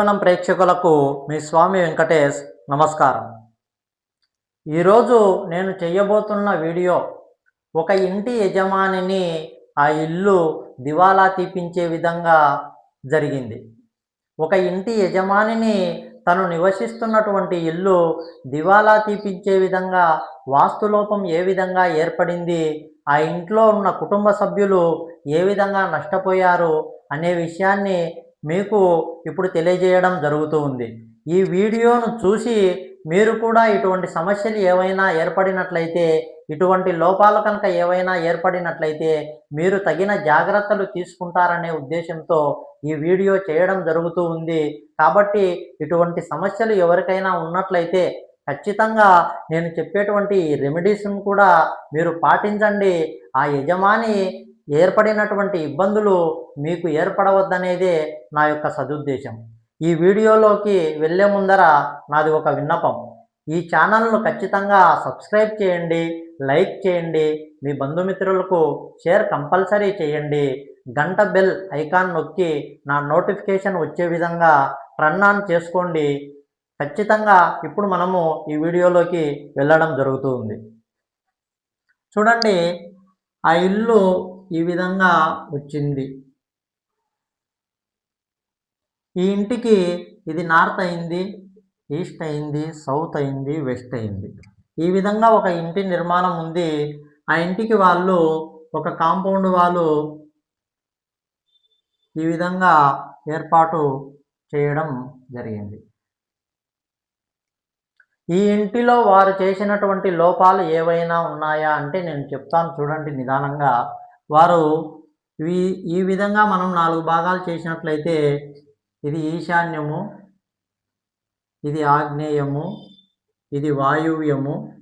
జీవనం ప్రేక్షకులకు మీ స్వామి వెంకటేష్ నమస్కారం. ఈరోజు నేను చేయబోతున్న వీడియో ఒక ఇంటి యజమానిని ఆ ఇల్లు దివాలా తీపించే విధంగా జరిగింది. ఒక ఇంటి యజమానిని తను నివసిస్తున్నటువంటి ఇల్లు దివాలా తీపించే విధంగా వాస్తులోపం ఏ విధంగా ఏర్పడింది ఆ ఇంట్లో ఉన్న కుటుంబ సభ్యులు ఏ విధంగా నష్టపోయారు అనే విషయాన్ని మీకు ఇప్పుడు తెలియజేయడం జరుగుతూ ఉంది. ఈ వీడియోను చూసి మీరు కూడా ఇటువంటి సమస్యలు ఏవైనా ఏర్పడినట్లయితే ఇటువంటి లోపాలు కనుక ఏవైనా ఏర్పడినట్లయితే మీరు తగిన జాగ్రత్తలు తీసుకుంటారనే ఉద్దేశంతో ఈ వీడియో చేయడం జరుగుతూ ఉంది. కాబట్టి ఇటువంటి సమస్యలు ఎవరికైనా ఉన్నట్లయితే ఖచ్చితంగా నేను చెప్పేటువంటి రెమెడీస్ను కూడా మీరు పాటించండి. ఆ యజమాని ఏర్పడినటువంటి ఇబ్బందులు మీకు ఏర్పడవద్దనేదే నా యొక్క సదుద్దేశం. ఈ వీడియోలోకి వెళ్ళే ముందర నాది ఒక విన్నపం. ఈ ఛానల్ను ఖచ్చితంగా సబ్స్క్రైబ్ చేయండి లైక్ చేయండి మీ బంధుమిత్రులకు షేర్ కంపల్సరీ చేయండి. గంట బెల్ ఐకాన్ నొక్కి నా నోటిఫికేషన్ వచ్చే విధంగా రన్ ఆన్ చేసుకోండి. ఖచ్చితంగా ఇప్పుడు మనము ఈ వీడియోలోకి వెళ్ళడం జరుగుతుంది. చూడండి ఆ ఇల్లు ఈ విధంగా వచ్చింది. ఈ ఇంటికి ఇది నార్త్ అయింది ఈస్ట్ అయింది సౌత్ అయింది వెస్ట్ అయింది. ఈ విధంగా ఒక ఇంటి నిర్మాణం ఉంది. ఆ ఇంటికి వాళ్ళు ఒక కాంపౌండ్ వాళ్ళు ఈ విధంగా ఏర్పాటు చేయడం జరిగింది. ఈ ఇంటిలో వారు చేసినటువంటి లోపాలు ఏవైనా ఉన్నాయా అంటే నేను చెప్తాను చూడండి నిదానంగా. వారు ఈ ఈ విధంగా మనం నాలుగు భాగాలు చేసినట్లయితే ఇది ఈశాన్యము ఇది ఆగ్నేయము ఇది వాయువ్యము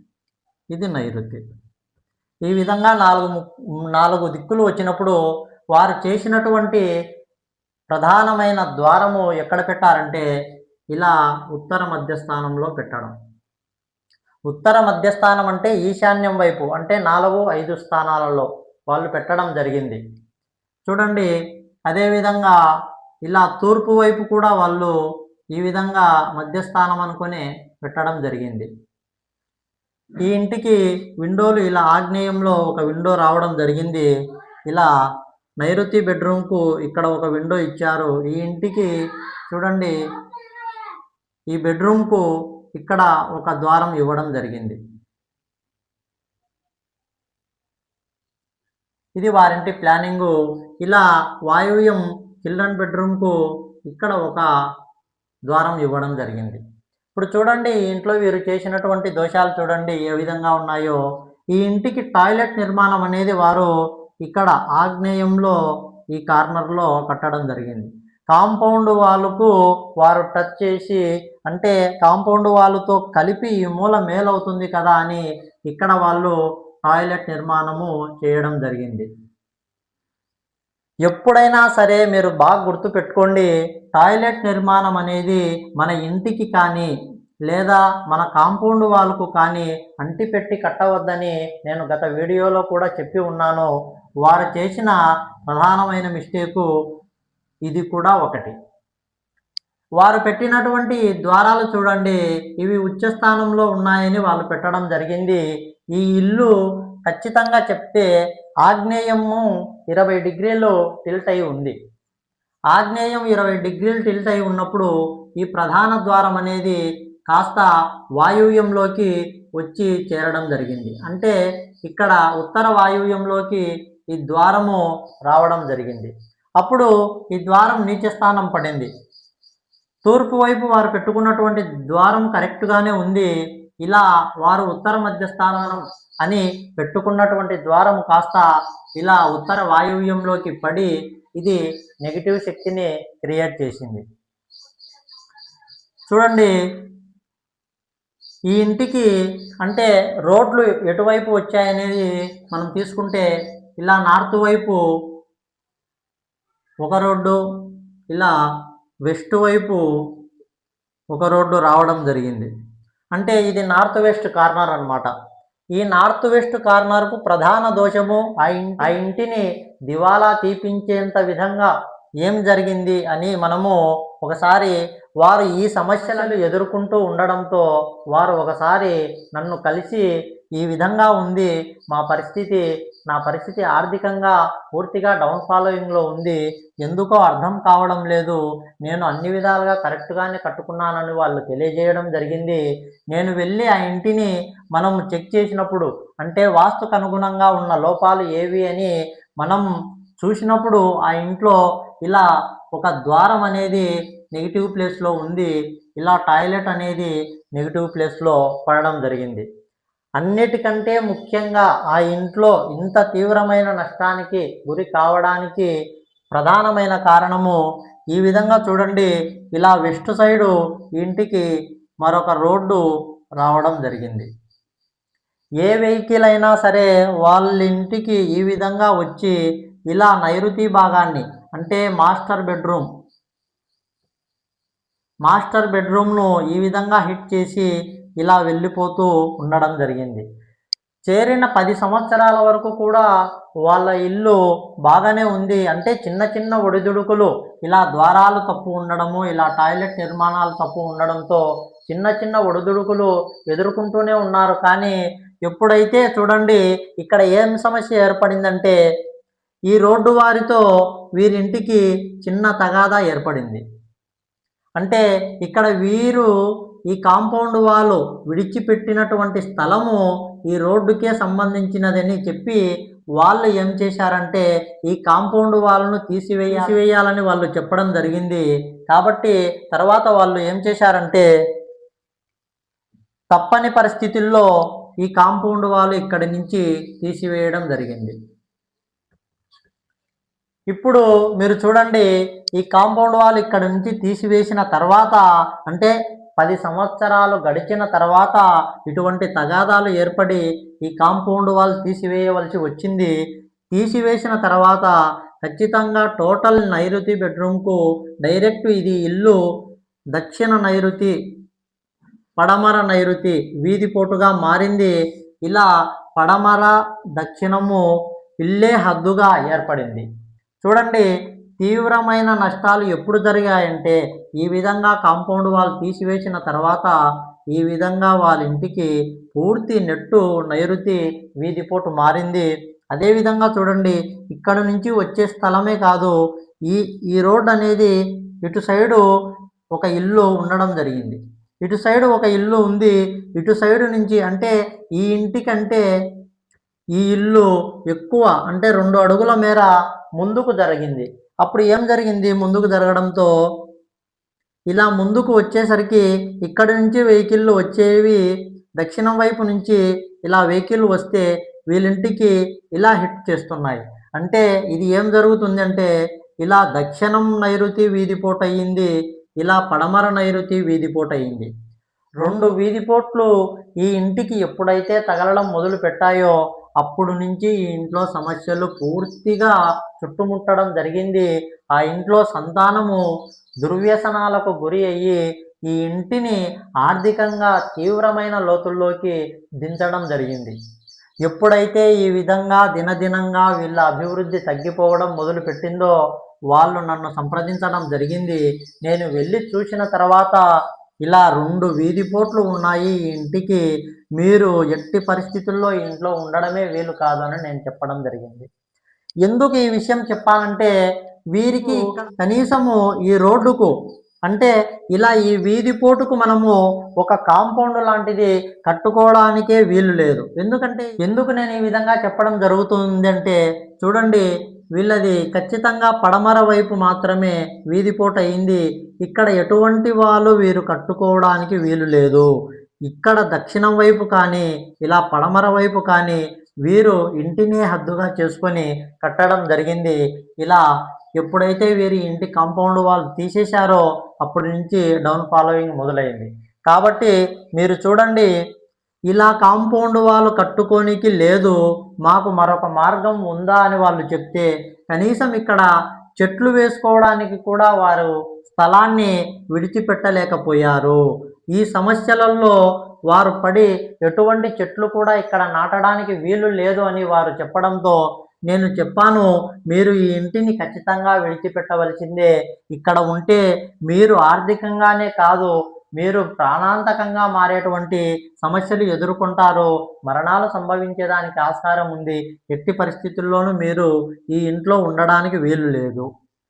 ఇది నైరుతి. ఈ విధంగా నాలుగు ము- నాలుగు దిక్కులు వచ్చినప్పుడు వారు చేసినటువంటి ప్రధానమైన ద్వారము ఎక్కడ పెట్టారంటే ఇలా ఉత్తర మధ్యస్థానంలో పెట్టడం. ఉత్తర మధ్యస్థానం అంటే ఈశాన్యం వైపు అంటే నాలుగు ఐదు స్థానాలలో. వాళ్ళు పెట్టడం జరిగింది. చూడండి అదేవిధంగా ఇలా తూర్పు వైపు కూడా వాళ్ళు ఈ విధంగా మధ్యస్థానం అనుకొని పెట్టడం జరిగింది. ఈ ఇంటికి విండోలు ఇలా ఆగ్నేయంలో ఒక విండో రావడం జరిగింది. ఇలా నైరుతి బెడ్రూమ్కు ఇక్కడ ఒక విండో ఇచ్చారు. ఈ ఇంటికి చూడండి ఈ బెడ్రూమ్కు ఇక్కడ ఒక ద్వారం ఇవ్వడం జరిగింది. ఇది వారింటి ప్లానింగు. ఇలా వాయువ్యం చిల్డ్రన్ బెడ్రూమ్కు ఇక్కడ ఒక ద్వారం ఇవ్వడం జరిగింది. ఇప్పుడు చూడండి ఇంట్లో వీరు చేసినటువంటి దోషాలు చూడండి ఏ విధంగా ఉన్నాయో. ఈ ఇంటికి టాయిలెట్ నిర్మాణం అనేది వారు ఇక్కడ ఆగ్నేయంలో ఈ కార్నర్లో కట్టడం జరిగింది. కాంపౌండ్ వాళ్ళకు వారు టచ్ చేసి అంటే కాంపౌండ్ వాళ్ళతో కలిపి ఈ మూల మేలవుతుంది కదా అని ఇక్కడ వాళ్ళు టాయిలెట్ నిర్మాణము చేయడం జరిగింది. ఎప్పుడైనా సరే మీరు బాగా గుర్తుపెట్టుకోండి టాయిలెట్ నిర్మాణం అనేది మన ఇంటికి కానీ లేదా మన కాంపౌండ్ వాళ్ళకు కానీ అంటిపెట్టి కట్టవద్దని నేను గత వీడియోలో కూడా చెప్పి ఉన్నాను. వారు చేసిన ప్రధానమైన మిస్టేకు ఇది కూడా ఒకటి. వారు పెట్టినటువంటి ద్వారాలు చూడండి ఇవి ఉచ్చస్థానంలో ఉన్నాయని వాళ్ళు పెట్టడం జరిగింది. ఈ ఇల్లు ఖచ్చితంగా చెప్తే ఆగ్నేయము ఇరవై డిగ్రీలు టిల్ట్ అయి ఉంది. ఆగ్నేయం ఇరవై డిగ్రీలు టిల్ట్ అయి ఉన్నప్పుడు ఈ ప్రధాన ద్వారం అనేది కాస్త వాయువ్యంలోకి వచ్చి చేరడం జరిగింది. అంటే ఇక్కడ ఉత్తర వాయువ్యంలోకి ఈ ద్వారము రావడం జరిగింది. అప్పుడు ఈ ద్వారం నీచ స్థానం పడింది. తూర్పు వైపు వారు పెట్టుకున్నటువంటి ద్వారం కరెక్ట్గానే ఉంది. ఇలా వారు ఉత్తర మధ్య స్థానం అని పెట్టుకున్నటువంటి ద్వారం కాస్త ఇలా ఉత్తర వాయువ్యంలోకి పడి ఇది నెగిటివ్ శక్తిని క్రియేట్ చేసింది. చూడండి ఈ ఇంటికి అంటే రోడ్లు ఎటువైపు వచ్చాయనేది మనం తీసుకుంటే ఇలా నార్త్ వైపు ఒక రోడ్డు ఇలా వెస్ట్ వైపు ఒక రోడ్డు రావడం జరిగింది. అంటే ఇది నార్త్ వెస్ట్ కార్నర్ అన్నమాట. ఈ నార్త్ వెస్ట్ కార్నర్కు ప్రధాన దోషము ఆ ఆ ఇంటిని దివాలా తీపించేంత విధంగా ఏం జరిగింది అని మనము ఒకసారి వారు ఈ సమస్యలను ఎదుర్కొంటూ ఉండడంతో వారు ఒకసారి నన్ను కలిసి ఈ విధంగా ఉంది. మా పరిస్థితి నా పరిస్థితి ఆర్థికంగా పూర్తిగా డౌన్ ఫాలోయింగ్లో ఉంది. ఎందుకో అర్థం కావడం లేదు. నేను అన్ని విధాలుగా కరెక్ట్గానే కట్టుకున్నానని వాళ్ళు తెలియజేయడం జరిగింది. నేను వెళ్ళి ఆ ఇంటిని మనం చెక్ చేసినప్పుడు అంటే వాస్తుకు అనుగుణంగా ఉన్న లోపాలు ఏవి అని మనం చూసినప్పుడు ఆ ఇంట్లో ఇలా ఒక ద్వారం అనేది నెగిటివ్ ప్లేస్లో ఉంది. ఇలా టాయిలెట్ అనేది నెగిటివ్ ప్లేస్లో పడడం జరిగింది. అన్నిటికంటే ముఖ్యంగా ఆ ఇంట్లో ఇంత తీవ్రమైన నష్టానికి గురి కావడానికి ప్రధానమైన కారణము ఈ విధంగా చూడండి. ఇలా వెస్ట్ సైడు ఇంటికి మరొక రోడ్డు రావడం జరిగింది. ఏ వెహికల్ అయినా సరే వాళ్ళ ఇంటికి ఈ విధంగా వచ్చి ఇలా నైరుతి భాగాన్ని అంటే మాస్టర్ బెడ్రూమ్ మాస్టర్ బెడ్రూమ్ను ఈ విధంగా హిట్ చేసి ఇలా వెళ్ళిపోతూ ఉండడం జరిగింది. చేరిన పది సంవత్సరాల వరకు కూడా వాళ్ళ ఇల్లు బాగానే ఉంది. అంటే చిన్న చిన్న ఒడిదుడుకులు ఇలా ద్వారాలు తప్పు ఉండడము ఇలా టాయిలెట్ నిర్మాణాలు తప్పు ఉండడంతో చిన్న చిన్న ఒడిదుడుకులు ఎదుర్కొంటూనే ఉన్నారు. కానీ ఎప్పుడైతే చూడండి ఇక్కడ ఏం సమస్య ఏర్పడిందంటే ఈ రోడ్డు వారితో వీరింటికి చిన్న తగాదా ఏర్పడింది. అంటే ఇక్కడ వీరు ఈ కాంపౌండ్ వాళ్ళు విడిచిపెట్టినటువంటి స్థలము ఈ రోడ్డుకే సంబంధించినదని చెప్పి వాళ్ళు ఏం చేశారంటే ఈ కాంపౌండ్ వాళ్ళను తీసివేయాలని వాళ్ళు చెప్పడం జరిగింది. కాబట్టి తర్వాత వాళ్ళు ఏం చేశారంటే తప్పని పరిస్థితుల్లో ఈ కాంపౌండ్ వాళ్ళు ఇక్కడి నుంచి తీసివేయడం జరిగింది. ఇప్పుడు మీరు చూడండి ఈ కాంపౌండ్ వాల్ ఇక్కడ నుంచి తీసివేసిన తర్వాత అంటే పది సంవత్సరాలు గడిచిన తర్వాత ఇటువంటి తగాదాలు ఏర్పడి ఈ కాంపౌండ్ వాల్ తీసివేయవలసి వచ్చింది. తీసివేసిన తర్వాత ఖచ్చితంగా టోటల్ నైరుతి బెడ్రూమ్కు డైరెక్ట్ ఇది ఇల్లు దక్షిణ నైరుతి పడమర నైరుతి వీధిపోటుగా మారింది. ఇలా పడమర దక్షిణము ఇల్లే హద్దుగా ఏర్పడింది. చూడండి తీవ్రమైన నష్టాలు ఎప్పుడు జరిగాయంటే ఈ విధంగా కాంపౌండ్ వాల్ తీసివేసిన తర్వాత ఈ విధంగా వాళ్ళ ఇంటికి పూర్తి నెట్టు నైరుతి వీధిపోటు మారింది. అదేవిధంగా చూడండి ఇక్కడ నుంచి వచ్చే స్థలమే కాదు ఈ ఈ రోడ్ అనేది ఇటు సైడు ఒక ఇల్లు ఉండడం జరిగింది. ఇటు సైడు ఒక ఇల్లు ఉంది. ఇటు సైడు నుంచి అంటే ఈ ఇంటికంటే ఈ ఇల్లు ఎక్కువ అంటే రెండు అడుగుల మేర ముందుకు జరిగింది. అప్పుడు ఏం జరిగింది? ముందుకు జరగడంతో ఇలా ముందుకు వచ్చేసరికి ఇక్కడి నుంచి వెహికల్లు వచ్చేవి దక్షిణం వైపు నుంచి ఇలా వెహికల్ వస్తే వీళ్ళింటికి ఇలా హిట్ చేస్తున్నాయి. అంటే ఇది ఏం జరుగుతుంది అంటే ఇలా దక్షిణం నైరుతి వీధిపోటు అయ్యింది ఇలా పడమర నైరుతి వీధిపోటు అయ్యింది. రెండు వీధిపోట్లు ఈ ఇంటికి ఎప్పుడైతే తగలడం మొదలు పెట్టాయో అప్పుడు నుంచి ఈ ఇంట్లో సమస్యలు పూర్తిగా చుట్టుముట్టడం జరిగింది. ఆ ఇంట్లో సంతానము దుర్వ్యసనాలకు గురి అయ్యి ఈ ఇంటిని ఆర్థికంగా తీవ్రమైన లోతుల్లోకి దించడం జరిగింది. ఎప్పుడైతే ఈ విధంగా దినదినంగా వీళ్ళ అభివృద్ధి తగ్గిపోవడం మొదలుపెట్టిందో వాళ్ళు నన్ను సంప్రదించడం జరిగింది. నేను వెళ్ళి చూసిన తర్వాత ఇలా రెండు వీధి పోట్లు ఉన్నాయి ఈ ఇంటికి. మీరు ఎట్టి పరిస్థితుల్లో ఇంట్లో ఉండడమే వీలు కాదని నేను చెప్పడం జరిగింది. ఎందుకు ఈ విషయం చెప్పాలంటే వీరికి కనీసము ఈ రోడ్డుకు అంటే ఇలా ఈ వీధి పోటుకు మనము ఒక కాంపౌండ్ లాంటిది కట్టుకోవడానికే వీలు లేదు. ఎందుకంటే ఎందుకు నేను ఈ విధంగా చెప్పడం జరుగుతుంది అంటే చూడండి వీళ్ళది ఖచ్చితంగా పడమర వైపు మాత్రమే వీధిపోట అయింది. ఇక్కడ ఎటువంటి వాళ్ళు వీరు కట్టుకోవడానికి వీలు లేదు. ఇక్కడ దక్షిణం వైపు కానీ ఇలా పడమర వైపు కానీ వీరు ఇంటినే హద్దుగా చేసుకొని కట్టడం జరిగింది. ఇలా ఎప్పుడైతే వీరి ఇంటి కాంపౌండ్ వాళ్ళు తీసేశారో అప్పటి నుంచి డౌన్ ఫాలోయింగ్ మొదలైంది. కాబట్టి మీరు చూడండి ఇలా కాంపౌండ్ వాళ్ళు కట్టుకోనికి లేదు మాకు మరొక మార్గం ఉందా అని వాళ్ళు చెప్తే కనీసం ఇక్కడ చెట్లు వేసుకోవడానికి కూడా వారు స్థలాన్ని విడిచిపెట్టలేకపోయారు. ఈ సమస్యలలో వారు పడి ఎటువంటి చెట్లు కూడా ఇక్కడ నాటడానికి వీలు లేదు అని వారు చెప్పడంతో నేను చెప్పాను మీరు ఈ ఇంటిని ఖచ్చితంగా విడిచిపెట్టవలసిందే. ఇక్కడ ఉంటే మీరు ఆర్థికంగానే కాదు మీరు ప్రాణాంతకంగా మారేటువంటి సమస్యలు ఎదుర్కొంటారు. మరణాలు సంభవించేదానికి ఆస్కారం ఉంది. ఎట్టి పరిస్థితుల్లోనూ మీరు ఈ ఇంట్లో ఉండడానికి వీలు లేదు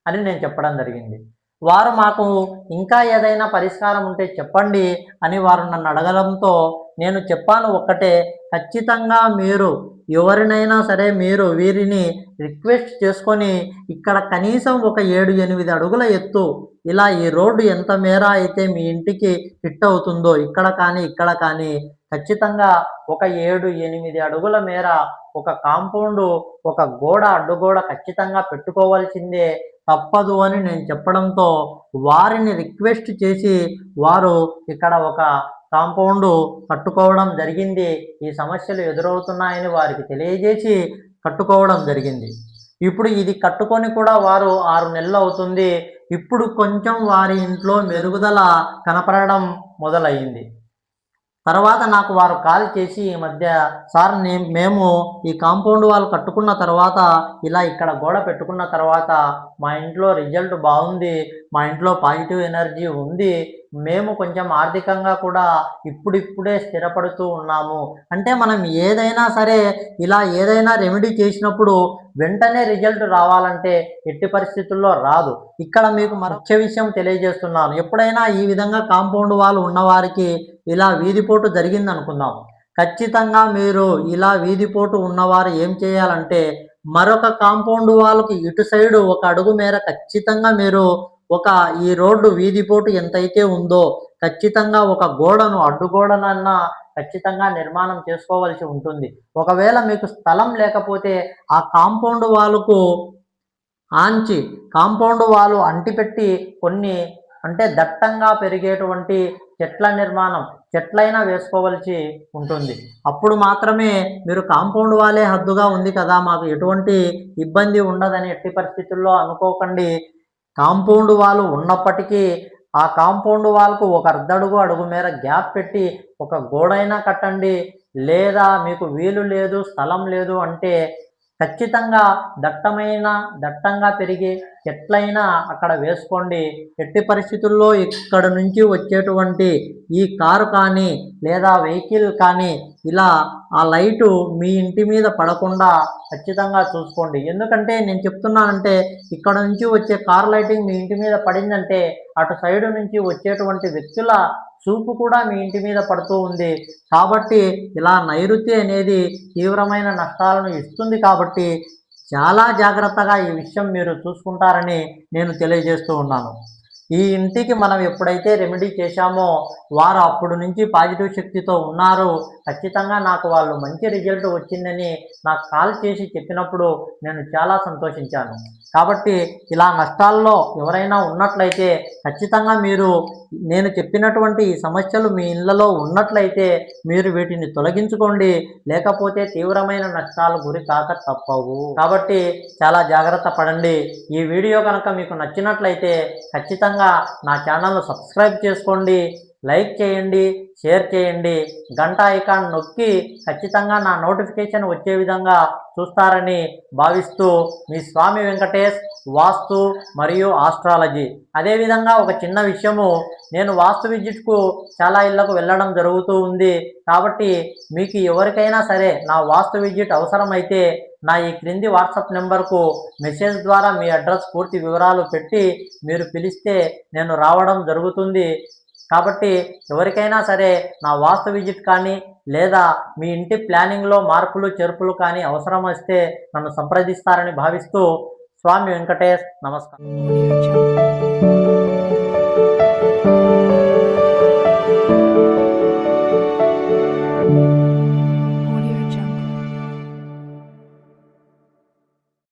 అని నేను చెప్పడం జరిగింది. వారు మాకు ఇంకా ఏదైనా పరిష్కారం ఉంటే చెప్పండి అని వారు నన్ను అడగడంతో నేను చెప్పాను ఒక్కటే ఖచ్చితంగా మీరు ఎవరినైనా సరే మీరు వీరిని రిక్వెస్ట్ చేసుకొని ఇక్కడ కనీసం ఒక ఏడు ఎనిమిది అడుగుల ఎత్తు ఇలా ఈ రోడ్డు ఎంత మేర అయితే మీ ఇంటికి ఫిట్ అవుతుందో ఇక్కడ కానీ ఇక్కడ కానీ ఖచ్చితంగా ఒక ఏడు ఎనిమిది అడుగుల మేర ఒక కాంపౌండ్ ఒక గోడ అడ్డుగోడ ఖచ్చితంగా పెట్టుకోవాల్సిందే తప్పదు అని నేను చెప్పడంతో వారిని రిక్వెస్ట్ చేసి వారు ఇక్కడ ఒక కాంపౌండ్ కట్టుకోవడం జరిగింది. ఈ సమస్యలు ఎదురవుతున్నాయని వారికి తెలియజేసి కట్టుకోవడం జరిగింది. ఇప్పుడు ఇది కట్టుకొని కూడా వారు ఆరు నెలలు అవుతుంది. ఇప్పుడు కొంచెం వారి ఇంట్లో మెరుగుదల కనపడడం మొదలయ్యింది. తర్వాత నాకు వారు కాల్ చేసి ఈ మధ్య సార్ మేము ఈ కాంపౌండ్ వాళ్ళు కట్టుకున్న తర్వాత ఇలా ఇక్కడ గోడ పెట్టుకున్న తర్వాత మా ఇంట్లో రిజల్ట్ బాగుంది మా ఇంట్లో పాజిటివ్ ఎనర్జీ ఉంది మేము కొంచెం ఆర్థికంగా కూడా ఇప్పుడిప్పుడే స్థిరపడుతూ ఉన్నాము. అంటే మనం ఏదైనా సరే ఇలా ఏదైనా రెమెడీ చేసినప్పుడు వెంటనే రిజల్ట్ రావాలంటే ఎట్టి పరిస్థితుల్లో రాదు. ఇక్కడ మీకు మరొక విషయం తెలియజేస్తున్నాను. ఎప్పుడైనా ఈ విధంగా కాంపౌండ్ వాళ్ళు ఉన్నవారికి ఇలా వీధిపోటు జరిగింది అనుకుందాం ఖచ్చితంగా మీరు ఇలా వీధిపోటు ఉన్నవారు ఏం చేయాలంటే మరొక కాంపౌండ్ వాళ్ళకి ఇటు సైడు ఒక అడుగు మేర ఖచ్చితంగా మీరు ఒక ఈ రోడ్డు వీధిపోటు ఎంతైతే ఉందో ఖచ్చితంగా ఒక గోడను అడ్డుగోడనన్నా ఖచ్చితంగా నిర్మాణం చేసుకోవాల్సి ఉంటుంది. ఒకవేళ మీకు స్థలం లేకపోతే ఆ కాంపౌండ్ వాళ్ళకు ఆంచి కాంపౌండ్ వాళ్ళు అంటిపెట్టి కొన్ని అంటే దట్టంగా పెరిగేటువంటి చెట్ల నిర్మాణం చెట్లైనా వేసుకోవలసి ఉంటుంది. అప్పుడు మాత్రమే మీరు కాంపౌండ్ వాలే హద్దుగా ఉంది కదా మాకు ఎటువంటి ఇబ్బంది ఉండదని ఎట్టి పరిస్థితుల్లో అనుకోకండి. కాంపౌండ్ వాళ్ళు ఉన్నప్పటికీ ఆ కాంపౌండ్ వాళ్ళకు ఒక అర్ధడుగు అడుగు మేర గ్యాప్ పెట్టి ఒక గోడైనా కట్టండి. లేదా మీకు వీలు లేదు స్థలం లేదు అంటే ఖచ్చితంగా దట్టమైన దట్టంగా పెరిగే చెట్లైనా అక్కడ వేసుకోండి. ఎట్టి పరిస్థితుల్లో ఇక్కడ నుంచి వచ్చేటువంటి ఈ కారు కానీ లేదా వెహికల్ కానీ ఇలా ఆ లైటు మీ ఇంటి మీద పడకుండా ఖచ్చితంగా చూసుకోండి. ఎందుకంటే నేను చెప్తున్నానంటే ఇక్కడ నుంచి వచ్చే కార్ లైటింగ్ మీ ఇంటి మీద పడిందంటే అటు సైడ్ నుంచి వచ్చేటువంటి వ్యక్తుల చూపు కూడా మీ ఇంటి మీద పడుతూ ఉంది. కాబట్టి ఇలా నైరుతి అనేది తీవ్రమైన నష్టాలను ఇస్తుంది కాబట్టి చాలా జాగ్రత్తగా ఈ విషయం మీరు చూసుకుంటారని నేను తెలియజేస్తూ ఉన్నాను. ఈ ఇంటికి మనం ఎప్పుడైతే రెమెడీ చేశామో వారు అప్పుడు నుంచి పాజిటివ్ శక్తితో ఉన్నారు. ఖచ్చితంగా నాకు వాళ్ళు మంచి రిజల్ట్ వచ్చిందని నాకు కాల్ చేసి చెప్పినప్పుడు నేను చాలా సంతోషించాను. కాబట్టి ఇలా నష్టాల్లో ఎవరైనా ఉన్నట్లయితే ఖచ్చితంగా మీరు నేను చెప్పినటువంటి ఈ సమస్యలు మీ ఇళ్ళలో ఉన్నట్లయితే మీరు వీటిని తొలగించుకోండి. లేకపోతే తీవ్రమైన నష్టాలు గురి కాక తప్పవు. కాబట్టి చాలా జాగ్రత్త పడండి. ఈ వీడియో కనుక మీకు నచ్చినట్లయితే ఖచ్చితంగా నా ఛానల్ను సబ్స్క్రైబ్ చేసుకోండి. లైక్ చేయండి షేర్ చేయండి. గంట ఐకాన్ నొక్కి ఖచ్చితంగా నా నోటిఫికేషన్ వచ్చే విధంగా చూస్తారని భావిస్తూ మీ స్వామి వెంకటేష్ వాస్తు మరియు ఆస్ట్రాలజీ. అదేవిధంగా ఒక చిన్న విషయము నేను వాస్తు విజిట్కు చాలా ఇళ్ళకు వెళ్ళడం జరుగుతూ ఉంది. కాబట్టి మీకు ఎవరికైనా సరే నా వాస్తు విజిట్ అవసరమైతే నా ఈ క్రింది వాట్సాప్ నెంబర్కు మెసేజ్ ద్వారా మీ అడ్రస్ పూర్తి వివరాలు పెట్టి మీరు పిలిస్తే నేను రావడం జరుగుతుంది. కాబట్టి ఎవరికైనా సరే నా వాస్తు విజిట్ కానీ లేదా మీ ఇంటి ప్లానింగ్లో మార్పులు చేర్పులు కానీ అవసరం వస్తే నన్ను సంప్రదిస్తారని భావిస్తూ స్వామి వెంకటేష్ నమస్కారం.